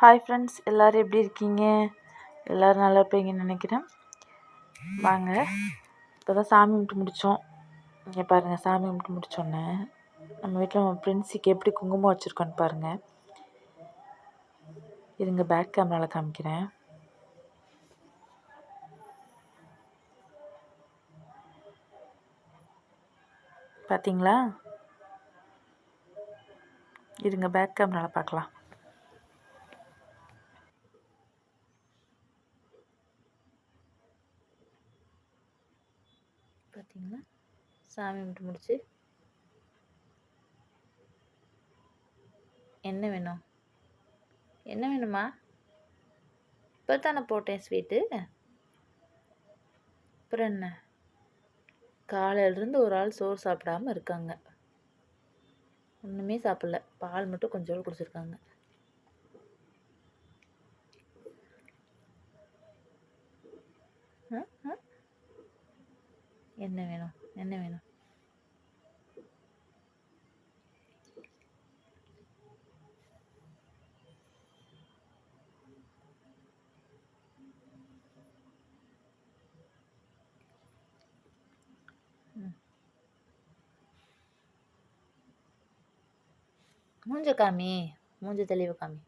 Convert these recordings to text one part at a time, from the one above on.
Hi friends எல்லோரும் எப்படி இருக்கீங்க? எல்லோரும் நல்லா இருப்பீங்கன்னு நினைக்கிறேன். வாங்க இப்போ தான் சாமி கும்பிட்டு முடித்தோம் இங்கே பாருங்கள் சாமி கும்பிட்டு முடித்தோன்னே நம்ம வீட்டில் நம்ம ஃப்ரெண்ட்ஸுக்கு எப்படி குங்குமம் வச்சுருக்கோன்னு பாருங்கள் இருங்க பேக் கேமராவில் காமிக்கிறேன். பார்த்தீங்களா இருங்க பேக் கேமராவில் பார்க்கலாம் பார்த்தீங்களா சாமி கும்பிட்டு முடிச்சு. என்ன வேணும்? என்ன வேணுமா? இப்போ தானே போட்டேன் ஸ்வீட்டு. அப்புறம் என்ன? காலையிலேருந்து ஒரு ஆள் சோறு சாப்பிடாம இருக்காங்க. ஒன்றுமே சாப்பிடல. பால் மட்டும் கொஞ்சோண்டு குடிச்சிருக்காங்க. ஆ ஆ? என்ன வேணும் என்ன வேணும் மூஞ்ச காமி மூஞ்ச தெளிவு காமி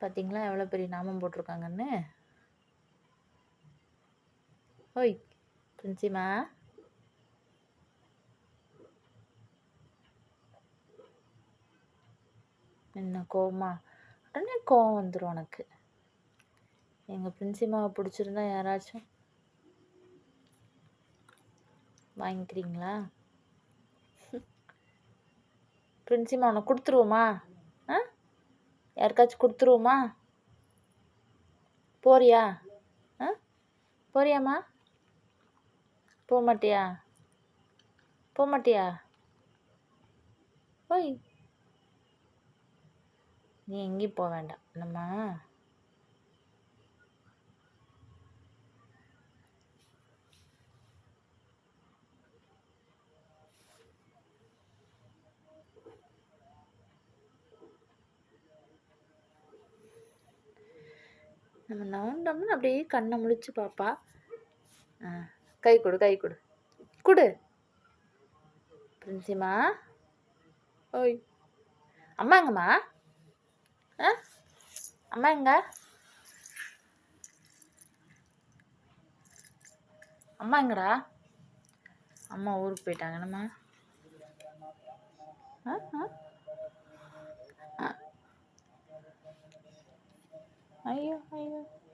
பார்த்தீங்களா எவ்வளோ பெரிய நாமம் போட்டிருக்காங்கன்னு? ஓய் பிரின்சிமா என்ன கோவமா? உடனே கோவம் வந்துடும் உனக்கு. எங்கள் பிரின்சிமாவை பிடிச்சிருந்தா யாராச்சும் வாங்கிக்கிறீங்களா? பிரின்சிமா உனக்கு கொடுத்துருவோமா? யாருக்காச்சும் கொடுத்துருவோமா? போறியா? ஆ? போறியாம்மா? போக மாட்டியா போக மாட்டியா ஓய். நீ எங்கேயும் போக வேண்டாம். என்னம்மா? நம்ம நவுண்டோம்னு அப்படியே கண்ணை முழிச்சு பார்ப்பா ஆ கை கொடு கை கொடு. கொடு. பிரின்சிமா ஓய். அம்மா எங்கம்மா? ஆ அம்மா எங்க? அம்மா எங்கடா? அம்மா ஊருக்கு போயிட்டாங்க என்னம்மா ஆ ஆ. 哎呦哎呦。